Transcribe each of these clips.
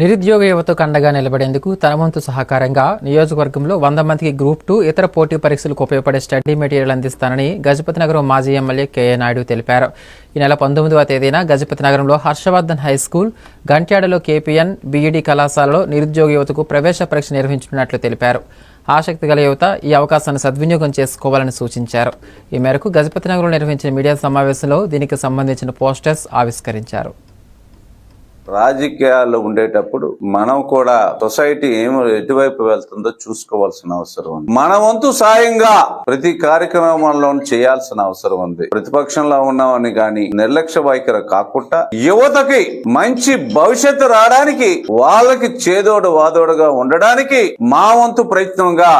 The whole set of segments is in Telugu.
నిరుద్యోగ యువతకు అండగా నిలబడేందుకు తనవంతు సహకారంగా నియోజకవర్గంలో వంద మందికి గ్రూప్ టూ ఇతర పోటీ పరీక్షలకు ఉపయోగపడే స్టడీ మెటీరియల్ అందిస్తానని గజపతి నగరం మాజీ ఎమ్మెల్యే కేఏ నాయుడు తెలిపారు. ఈ నెల పంతొమ్మిదవ తేదీన గజపతి నగరంలో హర్షవర్ధన్ హై స్కూల్ గంట్యాడలో కేపీఎన్ బీఈడీ కళాశాలలో నిరుద్యోగ యువతకు ప్రవేశ పరీక్ష నిర్వహించనున్నట్లు తెలిపారు. ఆసక్తి గల యువత ఈ అవకాశాన్ని సద్వినియోగం చేసుకోవాలని సూచించారు. ఈ మేరకు గజపతి నగరంలో నిర్వహించిన మీడియా సమావేశంలో దీనికి సంబంధించిన పోస్టర్స్ ఆవిష్కరించారు. రాజకీయాల్లో ఉండేటప్పుడు మనం కూడా సొసైటీ ఏమి ఎటువైపు వెళ్తుందో చూసుకోవాల్సిన అవసరం ఉంది. మన వంతు సాయంగా ప్రతి కార్యక్రమంలో చేయాల్సిన అవసరం ఉంది. ప్రతిపక్షంలో ఉన్నామని గాని నిర్లక్ష్య వైఖరి కాకుండా యువతకి మంచి భవిష్యత్తు రావడానికి వాళ్ళకి చేదోడు వాదోడుగా ఉండడానికి మా వంతు ప్రయత్నంగా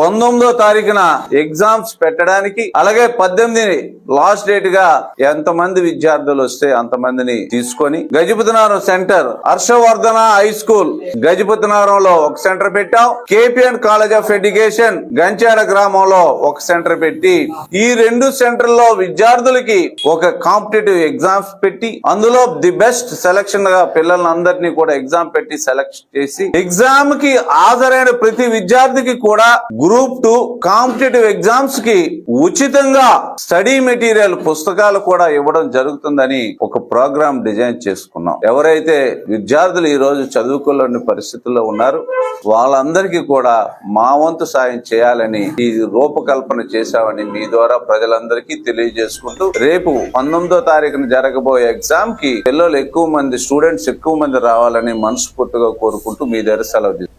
పంతొమ్మిదో తారీఖున ఎగ్జామ్స్ పెట్టడానికి అలాగే పద్దెనిమిది లాస్ట్ డేట్గా ఎంతమంది విద్యార్థులు వస్తే అంతమందిని తీసుకొని Gajapatinagaram centre Harshavardhana high school గజపతినగరంలో ఒక సెంటర్ పెట్టాం KPN college of education Ganchada గ్రామంలో ఒక సెంటర్ పెట్టి ఈ రెండు సెంటర్లో విద్యార్థులకి ఒక కాంపిటేటివ్ ఎగ్జామ్స్ పెట్టి అందులో ది బెస్ట్ సెలక్షన్గా పిల్లలందరినీ కూడా ఎగ్జామ్ పెట్టి సెలెక్ట్ చేసి ఎగ్జామ్కి హాజరైన ప్రతి విద్యార్థికి కూడా గ్రూప్ టూ కాంపిటేటివ్ ఎగ్జామ్స్కి ఉచితంగా స్టడీ మెటీరియల్ పుస్తకాలు కూడా ఇవ్వడం జరుగుతుందని ఒక ప్రోగ్రామ్ డిజైన్ చేసుకున్నాం. ఎవరైతే విద్యార్థులు ఈ రోజు చదువుకోలేని పరిస్థితుల్లో ఉన్నారు వాళ్ళందరికీ కూడా మా వంతు సాయం చేయాలని ఈ రూపకల్పన చేశామని మీ ద్వారా ప్రజలందరికీ తెలియజేసుకుంటూ రేపు పంతొమ్మిదో తారీఖున జరగబోయే ఎగ్జామ్కి పిల్లలు ఎక్కువ మంది స్టూడెంట్స్ ఎక్కువ మంది రావాలని మనస్ఫూర్తిగా కోరుకుంటూ మీ దగ్గర సెలవు